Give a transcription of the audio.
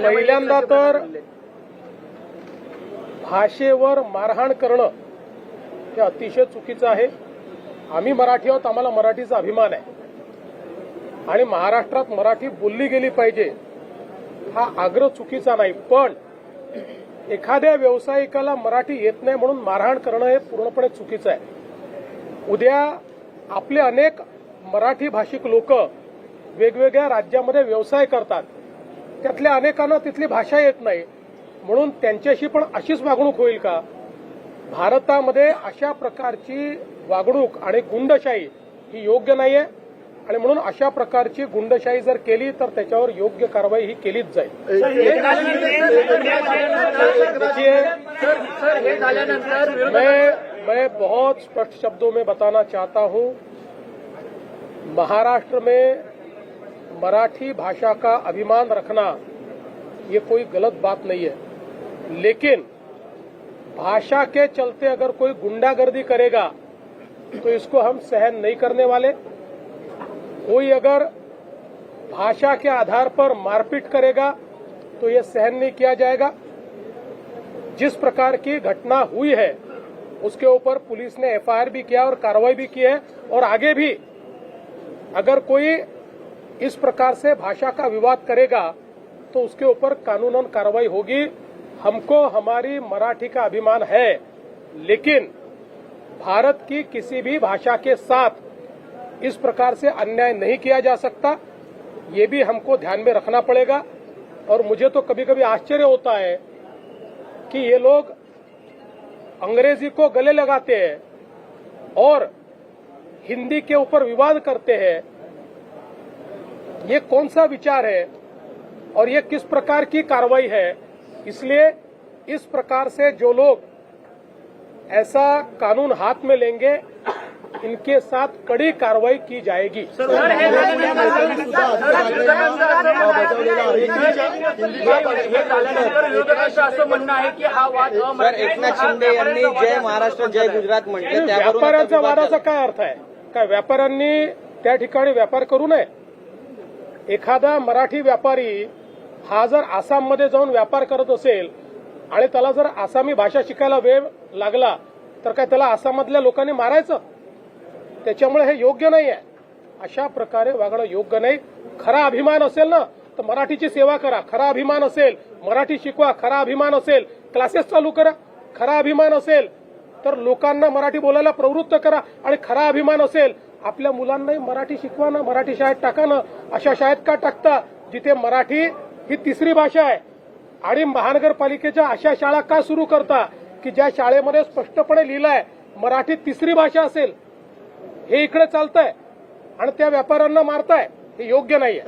पहिल्यांदा तर भाषेवर मारहाण करणं हे अतिशय चुकीचं आहे. आम्ही मराठी आहोत आम्हाला मराठीचा अभिमान आहे. आणि महाराष्ट्रात मराठी बोलली गेली पाहिजे हा आग्रह चुकीचा नाही. पण एखाद्या व्यावसायिकाला मराठी येत नाही म्हणून मारहाण करणं हे पूर्णपणे चुकीचं आहे. उद्या आपले अनेक मराठी भाषिक लोक वेगवेगळ्या राज्यामध्ये व्यवसाय करतात. त्यातल्या अनेकांना तिथली भाषा येत नाही. म्हणून त्यांच्याशी पण अशीच वागणूक होईल का? भारतामध्ये अशा प्रकारची वागणूक आणि गुंडशाही ही योग्य नाहीये. आणि म्हणून अशा प्रकारची गुंडशाही जर केली तर त्याच्यावर योग्य कारवाई ही केलीच जाईल. देखिए सर हे झाल्यानंतर विरोधक मैं मैं बहुत स्पष्ट शब्दों में बताना चाहता हूं महाराष्ट्र में मराठी भाषा का अभिमान रखना, ये कोई गलत बात नहीं है। लेकिन, भाषा के चलते अगर कोई गुंडागर्दी करेगा तो इसको हम सहन नहीं करने वाले। कोई अगर भाषा के आधार पर मारपीट करेगा तो यह सहन नहीं किया जाएगा। जिस प्रकार की घटना हुई है, उसके ऊपर पुलिस ने एफआईआर भी किया और कार्रवाई भी की है। और आगे भी, अगर कोई इस प्रकार से भाषा का विवाद करेगा तो उसके ऊपर कानूनन कार्रवाई होगी। हमको हमारी मराठी का अभिमान है, लेकिन भारत की किसी भी भाषा के साथ इस प्रकार से अन्याय नहीं किया जा सकता। ये भी हमको ध्यान में रखना पड़ेगा। और मुझे तो कभी कभी आश्चर्य होता है कि ये लोग अंग्रेज़ी को गले लगाते हैं और हिंदी के ऊपर विवाद करते हैं। ये कौन सा विचार है और ये किस प्रकार की कार्रवाई है इसलिए इस प्रकार से जो लोग ऐसा कानून हाथ में लेंगे इनके साथ कड़ी कार्रवाई की जाएगी हे असं म्हणणं आहे की हा वाद सर अमराठी एकनाथ शिंदे यांनी जय महाराष्ट्र जय गुजरात म्हटले व्यापाऱ्यांचा वादाचा. काय अर्थ आहे काय व्यापाऱ्यांनी त्या ठिकाणी व्यापार करू नये एखादा मराठी व्यापारी हा जर आसाममध्ये जाऊन व्यापार करत असेल आणि त्याला जर आसामी भाषा शिकायला वेळ लागला तर काय त्याला आसामातल्या लोकांनी मारायचं? त्याच्यामुळे हे योग्य नाही आहे अशा प्रकारे वागणं योग्य नाही. खरा अभिमान असेल ना तर मराठीची सेवा करा. खरा अभिमान असेल मराठी शिकवा. खरा अभिमान असेल क्लासेस चालू करा. खरा अभिमान असेल तर लोकांना मराठी बोलायला प्रवृत्त करा. आणि खरा अभिमान असेल आपल्या मुलांनाही मराठी शिकवा ना मराठी शाळेत टाका ना अशा शाळेत का टाकता? जिथे मराठी ही तिसरी भाषा आहे. आणि महानगरपालिकेच्या अशा शाळा का सुरू करता? की ज्या शाळेमध्ये स्पष्टपणे लिहिलंय मराठी तिसरी भाषा असेल. हे इकडे चालतंय. आणि त्या व्यापाऱ्यांना मारताय हे योग्य नाहीये.